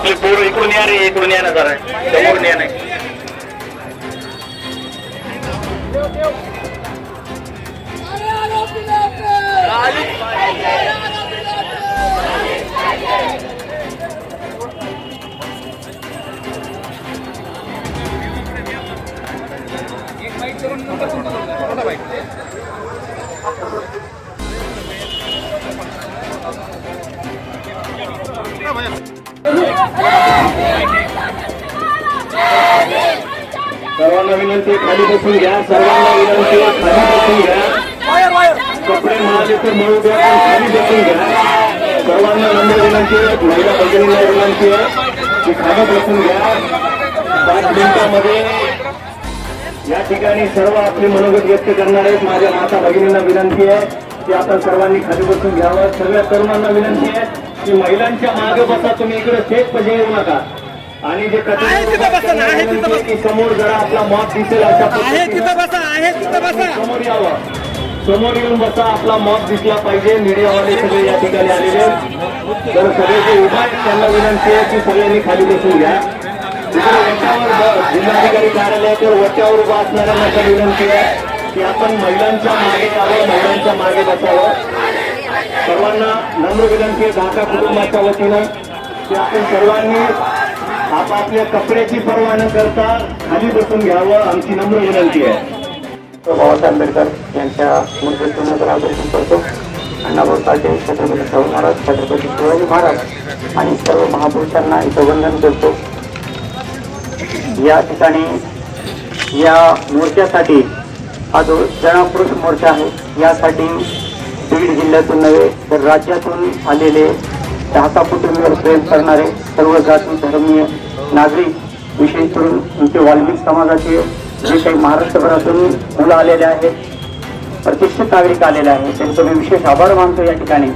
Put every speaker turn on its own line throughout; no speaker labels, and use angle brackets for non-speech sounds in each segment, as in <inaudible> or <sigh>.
आपले पोरं इकडून या रे इकडून या ना जरा. समोरून या नाही. सर्वांना विनंती खाली बसून घ्या. सर्वांना विनंती आहे, खाली बसून घ्या. कपडे म्हणाले तर मळू द्या पण खाली बसून घ्या. सर्वांना नम्र विनंती आहे महिला भगिनींना विनंती आहे की खाली बसून घ्या. पाच मिनिटामध्ये या ठिकाणी सर्व आपले मनोगत व्यक्त करणार आहेत. माझ्या माता भगिनींना विनंती आहे की आपण सर्वांनी खाली बसून घ्यावं. सगळ्या तरुणांना विनंती आहे की महिलांच्या मागे बसा तुम्ही इकडे सेफ पजे येऊ नका. आणि जे कचरा की समोर जरा आपला मॉप दिसेल अशा पद्धतीनं. समोर यावं. समोर येऊन बसा आपला मॉप दिसला पाहिजे. मीडियावाले सगळे या ठिकाणी आलेले. तर सगळे जे उभा आहेत. त्यांना विनंती आहे की सगळ्यांनी खाली बसून घ्या. जिल्हाधिकारी कार्यालयाच्या वरच्यावर उभा असणाऱ्यांना विनंती आहे की आपण महिलांच्या मागे यावं महिलांच्या मागे बसावं. सर्वांना नम्र विनंती आहे ढाका कुटुंबाच्या वतीनं की आपण सर्वांनी आपापल्या कपड्याची पर्वा न करता खाली बसून घ्यावं आमची नम्र विनंती आहे. बाबासाहेब आंबेडकर यांच्या मूर्तीतून अभिषेक करतो. अण्णाभाऊ साठे छत्रपती शाहू महाराज छत्रपती शिवाजी महाराज आणि सर्व महापुरुषांना इथं वंदन करतो. या ठिकाणी या मोर्चासाठी हा जो जनापुरुष मोर्चा आहे यासाठी बीड जिल्ह्यातून नव्हे तर राज्यातून आलेले दहाचा कुटुंबीवर प्रेम करणारे सर्व जाती धर्मीय नागरिक विशेष करून आमचे वाल्मिक समाजाचे जे काही महाराष्ट्रभरातून मुलं आलेले आहेत प्रतिष्ठित नागरिक आलेले आहेत त्यांचं मी विशेष आभार मानतो या ठिकाणी.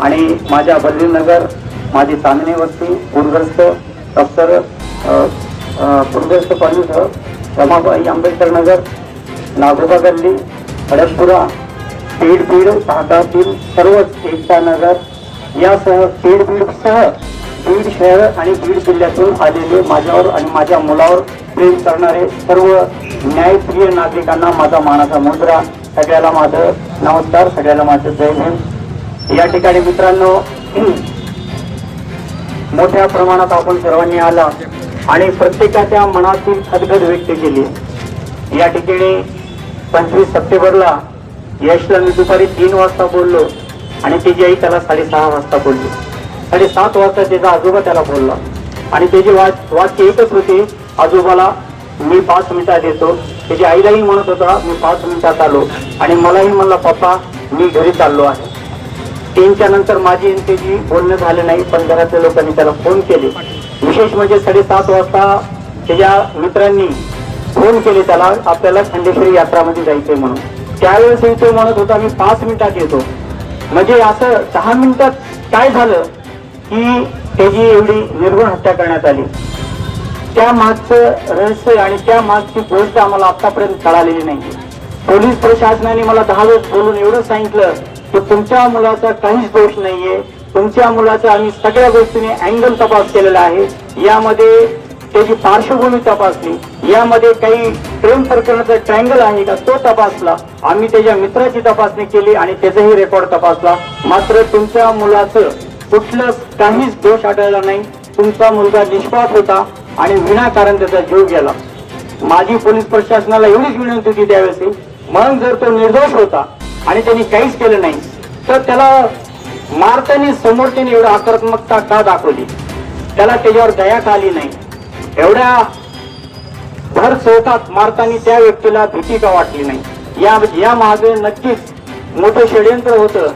आणि माझ्या बद्रीनगर माझी चांदणी वस्ती पूरग्रस्त डॉक्टर पूरग्रस्त कॉलनीसह रमाबाई आंबेडकर नगर नागोबा गल्ली खडकपुरा पेड बीड भागातील सर्वच एकता नगर यासह पेड बीड शहर आणि बीड जिल्ह्यातून आलेले माझ्यावर आणि माझ्या मुलावर प्रेम करणारे सर्व न्यायप्रिय नागरिकांना माझा मानाचा मुद्रा. सगळ्याला माझं नमस्कार सगळ्याला माझं जय हिंद या ठिकाणी मित्रांनो <clears throat> मोठ्या प्रमाणात आपण सर्वांनी आला आणि प्रत्येकाच्या मनातील खदखद व्यक्त केली. या ठिकाणी पंचवीस सप्टेंबरला यशला मी दुपारी तीन वाजता बोललो आणि तिची आई त्याला साडेसहा वाजता बोलली. साडेसात वाजता त्याचा आजोबा त्याला बोलला. आणि त्याची वाच वाक्य एकच होते आजोबाला मी पाच मिनिटात येतो. त्याच्या आईलाही म्हणत होता मी पाच मिनिटात आलो. आणि मलाही म्हणला पप्पा मी घरी चाललो आहे. तीनच्या नंतर माझी त्याची बोलणं झालं नाही पण घरातल्या लोकांनी त्याला फोन केले. विशेष म्हणजे साडेसात वाजता त्याच्या मित्रांनी फोन केले त्याला आपल्याला खंडेश्वरी यात्रामध्ये जायचंय म्हणून. त्यावेळेसही तो म्हणत होता मी पाच मिनिटात येतो. म्हणजे असं दहा मिनिटात काय झालं? की त्याची एवढी निर्गुण हत्या करण्यात आली. त्या मागचं रहस्य आणि त्या मागची गोष्ट आम्हाला आतापर्यंत कळालेली नाही पोलीस प्रशासनाने मला दहा वेळेस बोलून एवढं सांगितलं की तुमच्या मुलाचा काहीच दोष नाहीये. तुमच्या मुलाचा आम्ही सगळ्या गोष्टीने अँगल तपास केलेला आहे. यामध्ये त्याची पार्श्वभूमी तपासली. यामध्ये काही प्रेम प्रकरणाचा ट्रँगल आहे का तो तपासला. आम्ही त्याच्या मित्राची तपासणी केली आणि त्याचाही रेकॉर्ड तपासला. मात्र तुमच्या मुलाचं कुठलं काहीच दोष आढळला नाही. तुमचा मुलगा निष्पाप होता आणि विनाकारण त्याचा जीव गेला. माझी पोलीस प्रशासनाला एवढीच विनंती होती त्यावेळेस. म्हणून जर तो निर्दोष होता आणि त्यांनी काहीच केलं नाही तर त्याला मारताना समोर त्यांनी एवढं आक्रमकता का दाखवली? त्याला त्याच्यावर दया का आली नाही? एवढ्या भर चौकात मारताना त्या व्यक्तीला भीती का वाटली नाही? या या मागे नक्कीच मोठं षडयंत्र होतं.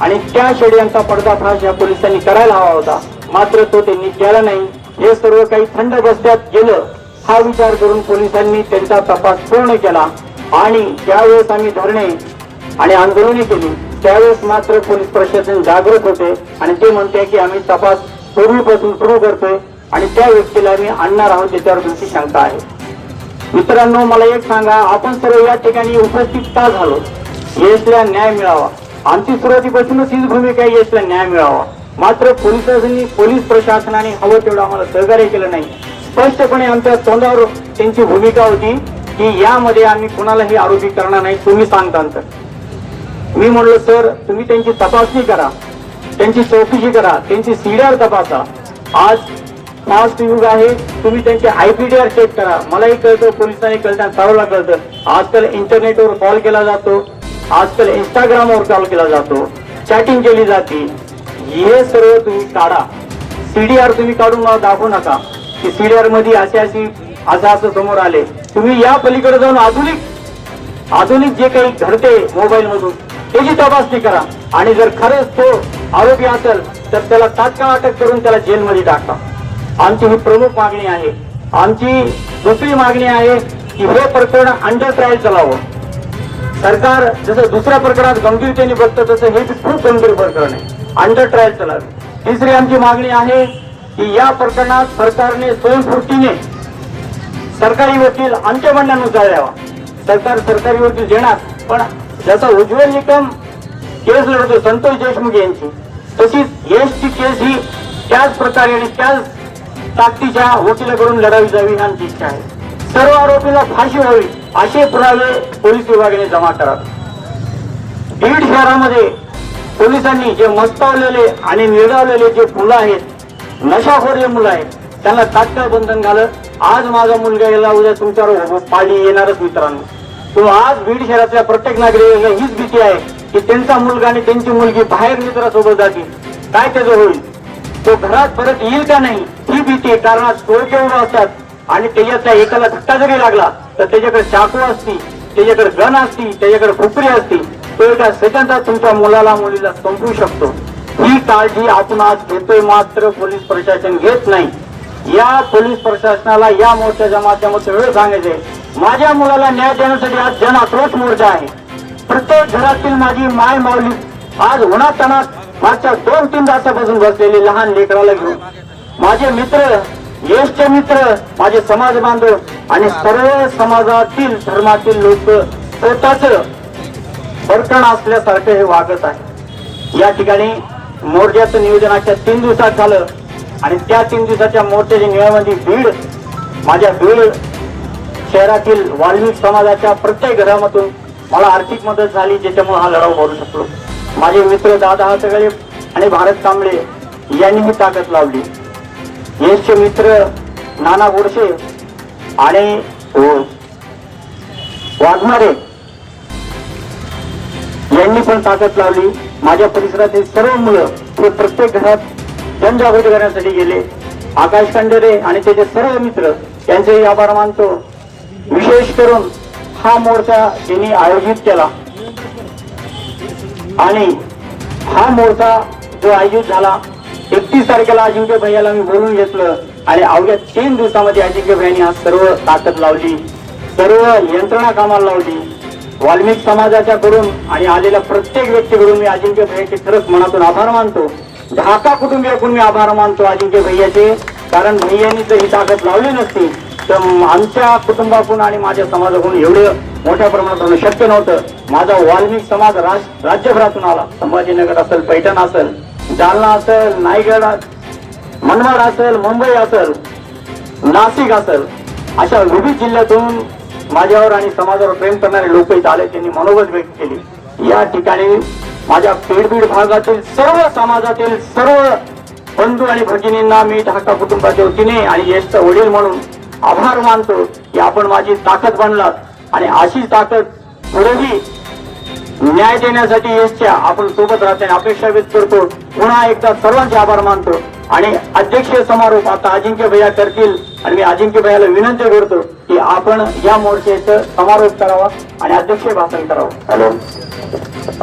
आणि त्या षड्यांचा पर्दाफाश या पोलिसांनी करायला हवा होता. मात्र तो त्यांनी केला नाही. हे सर्व काही थंड रस्त्यात गेलं. हा विचार करून पोलिसांनी त्यांचा तपास पूर्ण केला आणि त्यावेळेस आम्ही धरणे आणि आंदोलने केली त्यावेळेस मात्र पोलीस प्रशासन जागृत होते आणि ते म्हणते की आम्ही तपास पूर्वीपासून सुरू करतोय आणि त्या व्यक्तीला आम्ही आणणार आहोत त्याच्यावर तुमची शंका आहे. मित्रांनो मला एक सांगा आपण सर्व या ठिकाणी उपस्थित का झालो? यशला न्याय मिळावा. आमची सुरुवातीपासूनच हीच भूमिका आहे यशला न्याय मिळावा. मात्र पोलिसांनी पोलीस प्रशासनाने हवं तेवढं आम्हाला सहकार्य केलं नाही. स्पष्टपणे आमच्या तोंडावर त्यांची भूमिका होती की यामध्ये आम्ही कुणालाही आरोपी करणार नाही तुम्ही सांगता तर मी म्हणलो सर तुम्ही त्यांची तपासणी करा. त्यांची चौकशी करा. त्यांची सीडीआर तपासा. आज फास्ट युग आहे तुम्ही त्यांचे आयपीडीआर चेक करा. मलाही कळतं पोलिसांनी कळतं सर्वला कळतं. आजकाल इंटरनेटवर कॉल केला जातो. आजकाल इंस्टाग्रामवर कॉल केला जातो. चॅटिंग केली जाते. हे सर्व तुम्ही काढा. सीडीआर तुम्ही काढून मला दाखवू नका. की सीडीआरमध्ये असे अशी असं असं समोर आले. तुम्ही या पलीकडे जाऊन आधुनिक आधुनिक जे काही घडते मोबाईल मधून त्याची तपासणी करा. आणि जर खरंच तो आरोपी असेल तर त्याला तात्काळ अटक करून त्याला जेलमध्ये टाका. आमची ही प्रमुख मागणी आहे. आमची दुसरी मागणी आहे की हे प्रकरण अंडर ट्रायल चलावं सरकार जसं दुसऱ्या प्रकरणात गंभीरतेने बघतं तसं हे खूप गंभीर प्रकरण आहे. अंडर ट्रायल चालावे. तिसरी आमची मागणी आहे की या प्रकरणात सरकारने स्वयंस्फूर्तीने सरकारी वकील आमच्या म्हणण्यानुसार द्यावा. सरकार सरकारी वकील देणार पण ज्याचा उज्ज्वल निकम केस लढतो संतोष देशमुख यांची तशीच यशची केस ही त्याच प्रकारे आणि त्याच ताकदीच्या वकिलाकडून लढावी जावी आमची इच्छा आहे. सर्व आरोपीला फाशी व्हावी असे पुरावे पोलीस विभागाने जमा करावे. बीड शहरामध्ये पोलिसांनी जे मस्तावलेले आणि निळगावलेले जे मुलं आहेत नशाखोर जे मुलं आहेत त्यांना तात्काळ बंधन घालत आज माझा मुलगा गेला उद्या तुमच्यावर पाळी येणारच मित्रांनो. तो आज बीड शहरातल्या प्रत्येक नागरिकांना हीच भीती आहे की त्यांचा मुलगा आणि त्यांची मुलगी बाहेर मित्रासोबत जातील. काय त्याचं होईल? तो घरात परत येईल का नाही? ही भीती आहे. कारण आज टोळके उभा असतात. आणि त्याच्यातल्या एकाला धक्का जरी लागला तर त्याच्याकडे चाकू असती त्याच्याकडे गण असती त्याच्याकडे खुपरी असती तो एका सेकंदात तुमच्या मुलाला मुलीला संपवू शकतो. ही काळजी आपण आज घेतोय मात्र पोलीस प्रशासन घेत नाही. या पोलीस प्रशासनाला या मोर्चाच्या माध्यमातून वेळ सांगायचे माझ्या मुलाला न्याय देण्यासाठी आज जन आक्रोश मोर्चा आहे. प्रत्येक घरातील माझी माय माऊली आज उन्हातानात मागच्या दोन तीन तासापासून बसलेली लहान लेकराला घेऊन. माझे मित्र ज्येष्ठ मित्र माझे समाज बांधव आणि सर्व समाजातील धर्मातील लोक स्वतःच प्रकरण असल्यासारखं हे वागत आहे. या ठिकाणी मोर्चाचं नियोजन तीन दिवसात झालं आणि त्या तीन दिवसाच्या मोर्चाच्या नियमामध्ये भीड माझ्या बीड शहरातील वाल्मिक समाजाच्या प्रत्येक घरामधून मला आर्थिक मदत झाली ज्याच्यामुळे हा लढाऊ भरू शकलो. माझे मित्र दादा हा सगळे आणि भारत कांबळे यांनी ही ताकद लावली. यशचे मित्र नाना गोडसे आणि वाघमारे यांनी पण ताकद लावली. माझ्या परिसरातील सर्व मुलं हे प्रत्येक घरात जनजागृती करण्यासाठी गेले. आकाश खंडेरे आणि त्याचे सर्व मित्र यांचेही आभार मानतो. विशेष करून हा मोर्चा त्यांनी आयोजित केला. आणि हा मोर्चा जो आयोजित झाला एकतीस तारखेला अजिंक्य भैयाला मी बोलून घेतलं. आणि अवघ्या तीन दिवसामध्ये अजिंक्य भैयानी आज सर्व ताकद लावली. सर्व यंत्रणा कामाला लावली. वाल्मिक समाजाच्या कडून आणि आलेल्या प्रत्येक व्यक्तीकडून मी अजिंक्य भैयाचे खरंच मनातून आभार मानतो. ढाका कुटुंबियाकडून मी आभार मानतो अजिंक्य भैयाचे. कारण भैयानी जर ही ताकद लावली नसती तर आमच्या कुटुंबाकडून आणि माझ्या समाजाकडून एवढं मोठ्या प्रमाणात होणं शक्य नव्हतं. माझा वाल्मिक समाज राज- राज्यभरातून आला. संभाजीनगर असेल पैठण असेल जालना असेल नायगड मनमाड असेल मुंबई असेल नाशिक असेल अशा विविध जिल्ह्यातून माझ्यावर आणि समाजावर प्रेम करणारे लोक इथे आले त्यांनी मनोबल व्यक्त केली. या ठिकाणी माझ्या पेडबीड भागातील सर्व समाजातील सर्व बंधू आणि भगिनींना मी ढाका कुटुंबाच्या वतीने आणि ज्येष्ठ वडील म्हणून आभार मानतो की आपण माझी ताकद बनलात आणि अशीच ताकद पुढेही न्याय देण्यासाठी यशच्या आपण सोबत राहताना अपेक्षा व्यक्त करतो. पुन्हा एकदा सर्वांचे आभार मानतो. आणि अध्यक्षीय समारोप आता अजिंक्य भैया करतील. आणि मी अजिंक्य भैयाला विनंती करतो की आपण या मोर्चाचं समारोप करावा आणि अध्यक्ष भाषण करावं.
हॅलो.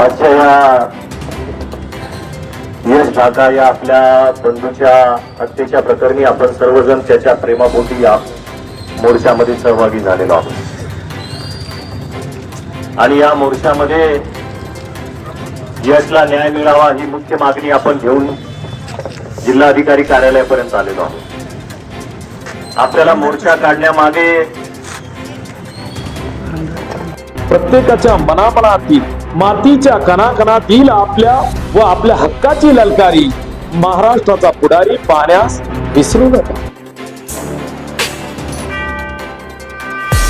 आजच्या या यश ढाका या आपल्या बंधूच्या हत्येच्या प्रकरणी आपण सर्वजण त्याच्या प्रेमापोटी या मोर्चामध्ये सहभागी झालेलो आहोत. आणि या मोर्चामध्ये यशला न्याय मिळावा ही मुख्य मागणी आपण घेऊन जिल्हाधिकारी कार्यालयापर्यंत आलेलो आहोत. आपल्याला मोर्चा काढण्यामागे
प्रत्येकाच्या मनामनातील मातीच्या कणाकणातील आपल्या व आपल्या हक्काची ललकारी महाराष्ट्राचा पुढारी पाहण्यास विसरू नका.